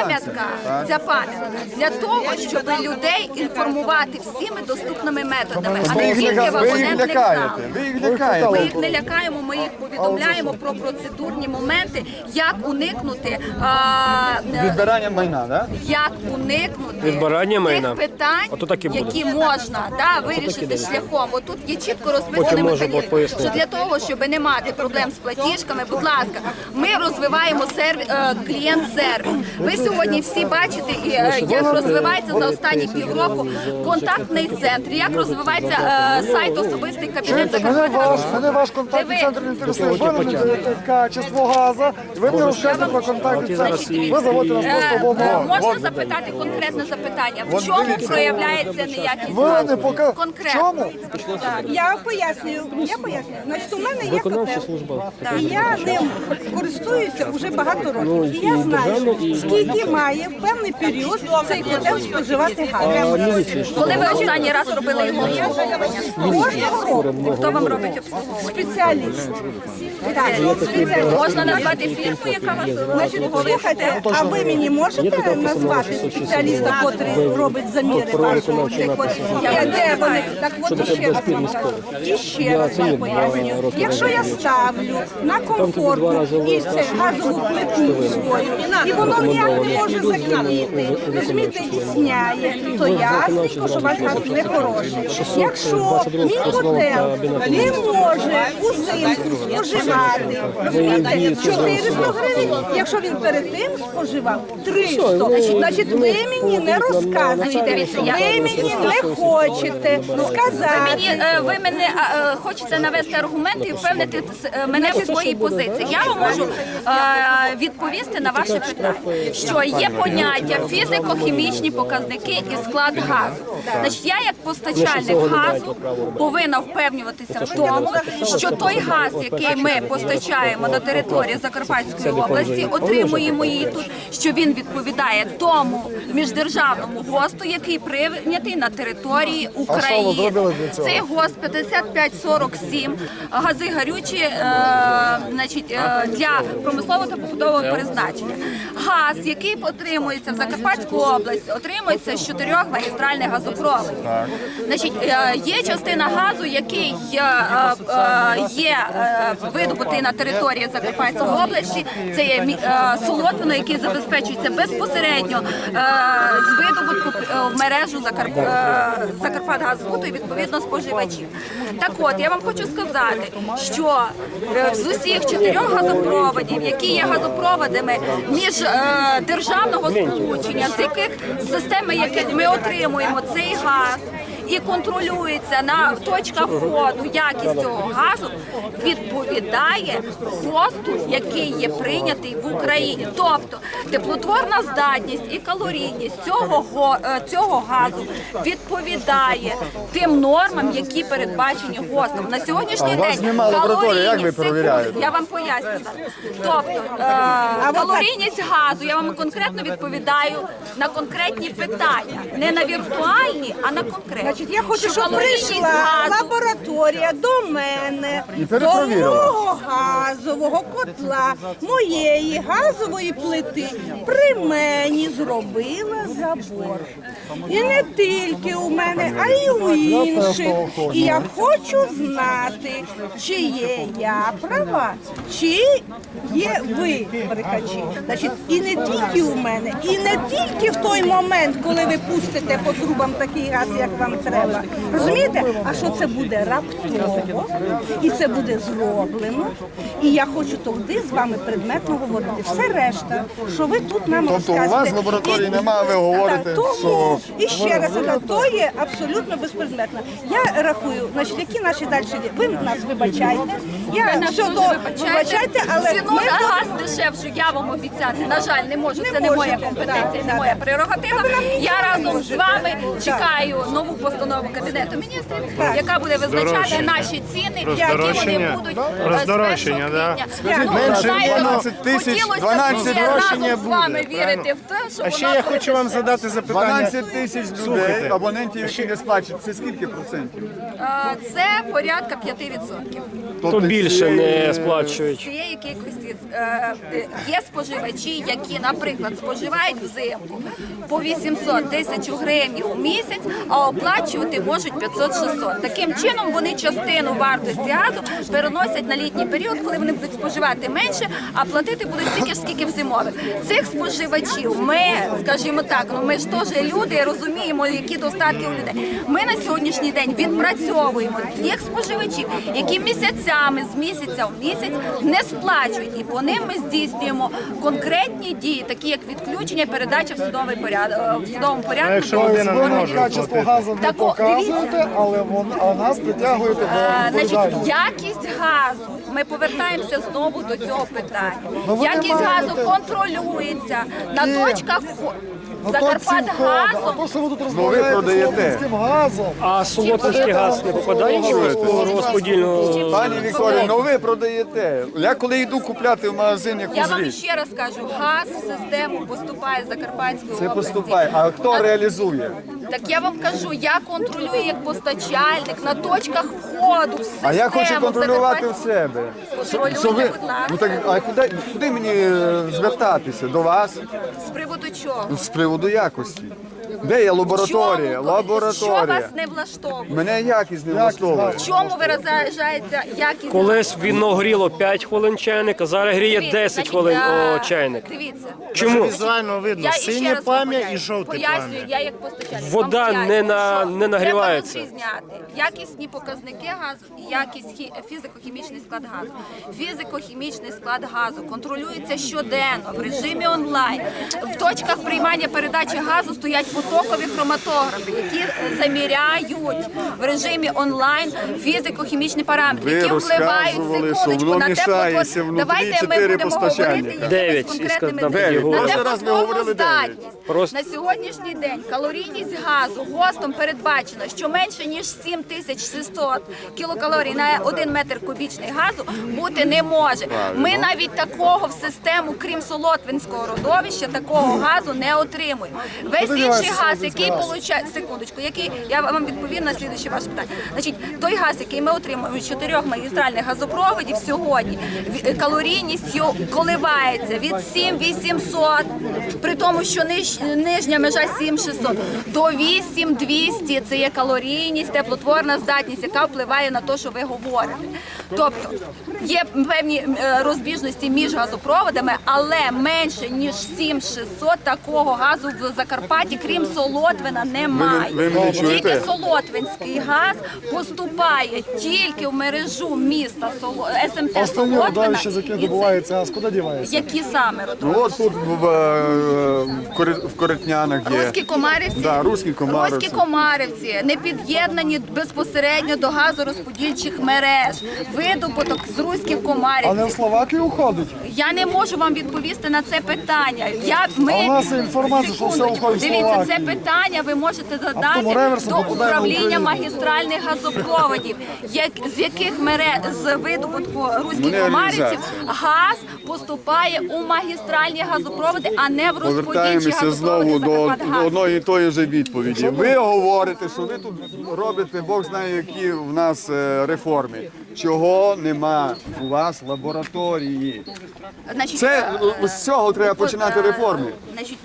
пам'ятка, ця пам'ятка для того, щоб людей інформувати всіми доступними методами, а не тільки в ви їх абонентних лякаєте. залах. Ви їх Ми їх не лякаємо, ми їх повідомляємо про процедурні моменти, як уникнути а, е, Відбирання майна, да? як уникнути Відбирання майна. тих питань, Ото так і буде. які можна да, вирішити шляхом. Отут є чітко розписаний механізм, пояснити. що для того, щоб не мати проблем з платіжками, будь ласка, ми розвиваємо сервіс, клієнт-сервіс. Ви сьогодні всі бачите, і, е, як розвивається за останні півроку контактний центр, як розвивається е, сайт особистий кабінет Мене Закарпаття. ваш, мене ваш контактний Диви. центр не інтересує. Ви не качество газу, і ви мені розказуєте про контактний центр. Ви заводите нас Е, просто в е, омову. Можна запитати конкретне запитання? В чому проявляється неякість Ви газу? пока... Конкретно. чому? Я пояснюю, я пояснюю. Значить, у мене є Виконавча котел. служба. І я ним користуюся вже багато Ну, років. І я знаю, скільки має в певний період цей котел споживати газ. Коли ви останній раз робили його обслуговування? Кожного року Хто вам робить обслуговування? спеціаліст. Так, спеціаліст. Можна назвати фірму, яка вас Значить, слухайте, а ви мені можете назвати спеціаліста, який робить заміри вашого? Я де вони? Так от іще раз вам кажу. І ще раз вам пояснюю. Якщо я ставлю на комфортну і це газову плиту свою, і воно ніяк не може закипіти, розумієте, і то ясно, що ваш газ не хороший. Якщо мій котел не може узимку споживати, розумієте, 400 гривень, якщо він перед тим споживав 300, значить ви мені не розказуєте, ви мені не хочете сказати. Мені е, ви мене е, е, хочете навести аргументи і впевнити е, мене в своїй позиції. Я вам можу е, відповісти на ваше питання, що є поняття фізико-хімічні показники і склад газу. Значить, я як постачальник газу повинна впевнюватися в тому, що той газ, який ми постачаємо на території Закарпатської області, отримуємо її тут, що він відповідає тому міждержавному ГОСТу, який прийнятий на території України. Цей ГОСТ 5547, гази гарючі е, значить, е, для промислового та побутового призначення. Газ, який отримується в Закарпатську область, отримується з чотирьох магістральних газопроводів. Значить, е, є частина газу, який е, е, є видобутий на території Закарпатської області. Це є солотвино, який забезпечується безпосередньо з видобутку в мережу Закарп... е, Закарпатгазбуту і відповідно споживачів. Так от я вам хочу сказати, що з усіх чотирьох газопроводів, які є газопроводами між е, державного сполучення, з яких з системи, яких ми отримуємо цей газ. І контролюється на точках входу якість цього газу, відповідає ГОСТу, який є прийнятий в Україні. Тобто теплотворна здатність і калорійність цього го- е, цього газу відповідає тим нормам, які передбачені ГОСТом. На сьогоднішній А день нема як ви калорійність- перевіряєте? Я вам поясню. Тобто е, калорійність газу, я вам конкретно відповідаю на конкретні питання, не на віртуальні, а на конкретні. Значить, я хочу, щоб прийшла лабораторія до мене, до мого газового котла, моєї газової плити при мені зробила забор. І не тільки у мене, а й у інших. І я хочу знати, чи є я права, чи є ви брехачі. Значить, і не тільки у мене, і не тільки в той момент, коли ви пустите по трубам такий газ, як вам треба. Розумієте? А що це буде раптово, і це буде зроблено. І я хочу тоді з вами предметно говорити. Все решта, що ви тут нам Тобто у вас розказуєте. лабораторії І- немає, ви говорите, Так, тому, що- і ще раз, то є абсолютно безпредметно. Я рахую, значить, які наші далі? Ви нас вибачайте. Я нас все дуже до вибачайте, але ціну ми на газ дешевшу я вам обіцяти. На жаль, не можу. Не Це не моя компетенція, так, не так. моя прерогатива. Я разом з вами Так. чекаю нову постанову кабінету міністрів, Так. яка буде визначати наші ціни, які вони будуть е, з 1 здорожчання, да? Ну, менше знаєте, 12 тисяч, хотілося б 12 ще зрошення разом з вами буде, вірити в те, що А ще я хочу вам задати запитання. 12 тисяч людей, Слухайте. абонентів, які не сплачують. Це скільки процентів? А, Це порядка 5%. Тобто більше не е, сплачують. Цієї кількості е, е, є споживачі, які, наприклад, споживають взимку по 800 тисяч гривень у місяць, а оплачувати можуть 500-600. Таким чином вони частину вартості газу переносять на літній період, коли вони будуть споживати менше, а платити будуть стільки ж, скільки в зимових. Цих споживачів ми, скажімо так, ну ми ж теж люди розуміємо, які достатки у людей. Ми на сьогоднішній день відпрацьовуємо тих споживачів, які місяцями з місяця в місяць не сплачують, і по ним ми здійснюємо конкретні дії, такі як відключення, передача в судовий порядок в судовому порядку. якщо людина не може качество газу Так, показуєте, але вон, а нас притягуєте Е, до Значить, відповідальності. якість газу. Ми повертаємося знову до цього питання. Ну, ви не Якість газу контролюється на точках вхо- Ну, то Закарпат входи, а газом. то, що ви тут розмовляєте з продаєте. Газом. А солотвинський газ не попадає в розподільну? Пані Вікторія, ну ви продаєте. Я коли йду купляти в магазин Я якусь вам річ, ще раз кажу, газ в систему поступає з Закарпатської це області. поступає. А хто реалізує? Так я вам кажу, я контролюю як постачальник на точках входу в систему. А я хочу контролювати в Закарпатську- себе. Контролюйте, Що ви- будь ласка. Ну так, а куди, куди мені е, звертатися? До вас? З приводу чого? Ну, З приводу якості. Де є лабораторія? Чому? Що Лабораторія. вас не влаштовує? Мене якість не влаштовує. В чому виражається якість? Колись віно гріло 5 хвилин чайник, а зараз гріє Дивіться, 10 значить, хвилин е, о, чайник. Дивіться. Чому? Візуально видно Я іще синє раз і пояснюю. жовте Пояснюю, я як постачальник. Вода вам пояснюю, не на- що не нагрівається. Треба розрізняти якісні показники газу і якість хі- фізико-хімічний склад газу. Фізико-хімічний склад газу контролюється щоденно в режимі онлайн. В точках приймання передачі газу стоять потокові хроматографи, які заміряють в режимі онлайн фізико-хімічні параметри, які впливають секундочку на теплотвор. Давайте ми будемо говорити Дев'ять, якимись конкретними На теплотворну здатність. На сьогоднішній день калорійність газу ГОСТом передбачена, що менше ніж 7600 кілокалорій на 1 метр кубічний газу бути не може. Ми навіть такого в систему, крім Солотвинського родовища, такого газу не отримуємо. Весь інший газ, який получає секундочку, який я вам відповім на слідуюче ваше питання. Значить, той газ, який ми отримуємо від чотирьох магістральних газопроводів сьогодні, калорійність його коливається від 7800, при тому, що ниж, нижня межа 7600, до 8200 це є калорійність, теплотворна здатність, яка впливає на те, що ви говорите. Тобто є певні е, розбіжності між газопроводами, але менше ніж 7600 такого газу в Закарпатті, крім Солотвина, немає. ви мене Тільки? Солотвинський газ поступає тільки в мережу міста Соло... СМТ Останнє Солотвина. родовище, з яке і це- добувається газ, куди дівається? Які саме Ну родовища? от тут в, е, в, Кори- в Коротнянах є. Руські комарівці, Да, руські комарівці. Руські комарівці не під'єднані безпосередньо до газорозподільчих мереж. Видобуток з руських А не в. Словакію уходить? Я не можу вам відповісти на це питання. Я ми А у нас інформація, що все Секундочку. уходить в Дивіться, це Питання ви можете задати до управління магістральних газопроводів, як з яких мереж з видобутку руських комарівців газ поступає у магістральні газопроводи, а не в розподільчі газопроводи знову до одної і тої ж відповіді. Ви говорите, що ви тут робите, Бог знає, які в нас е, реформи. Чого нема у вас лабораторії? Значить, Це е, з цього треба починати е, реформи. Значить,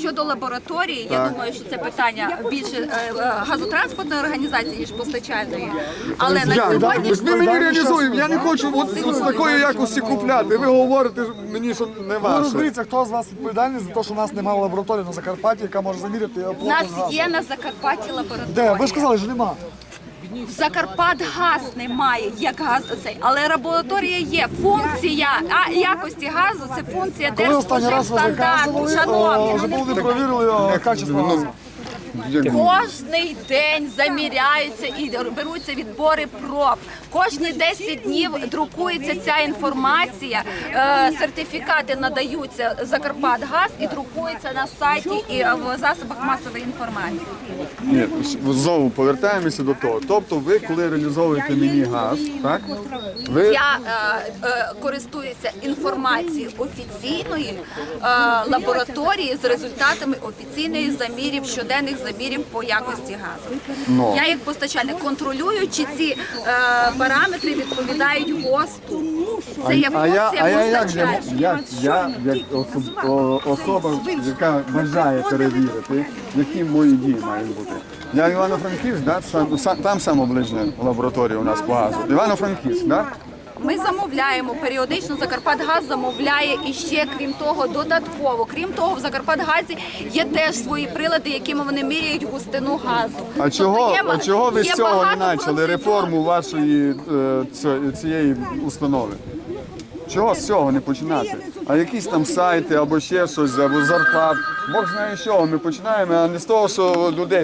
щодо лабораторії, я думаю, що це питання більше е, е, газотранспортної організації, ніж постачальної. Але на сьогодні Ми, ми мені реалізуємо. Я не хочу от, з такої якості купляти. Ви говорите мені, що не Ви ваше. розберіться, хто з вас відповідальний за те, що у нас немає лабораторії на Закарпатті, яка може заміряти у нас є на Закарпатті лабораторія. Де? Ви ж казали, що нема. В Закарпат газ немає, як газ оцей, але лабораторія є. Функція а, якості газу це функція держспоживстандарту. Шановні, вже ну, були перевірили качество газу. Кожний день заміряються і беруться відбори проб. Кожні 10 днів друкується ця інформація. Е, Сертифікати надаються Закарпатгаз і друкуються на сайті і в засобах масової інформації. Ні, знову повертаємося до того. Тобто, ви коли реалізовуєте мені газ, так ви Я е, е, користуюся інформацією офіційної е, лабораторії з результатами офіційної замірів щоденних замірів по якості газу. Ну. Я як постачальник контролюю, чи ці е, параметри відповідають ГОСТу. Це є а я, а я як, же- постачальника. як я, як особ- о- особа, яка бажає перевірити, які мої дії мають бути. Я Івано-Франківськ, да? сам, сам, там саме ближня лабораторія у нас по газу. Івано-Франківськ, да? Ми замовляємо періодично. Закарпатгаз замовляє і ще крім того, додатково. Крім того, в Закарпатгазі є теж свої прилади, якими вони міряють густину газу. А чого, Тобто є а чого ви з цього не почали реформу вашої е, цієї установи? Чого з цього не починати? А якісь там сайти або ще щось, або зарплат. Бог знає з чого ми починаємо, а не з того, що людей.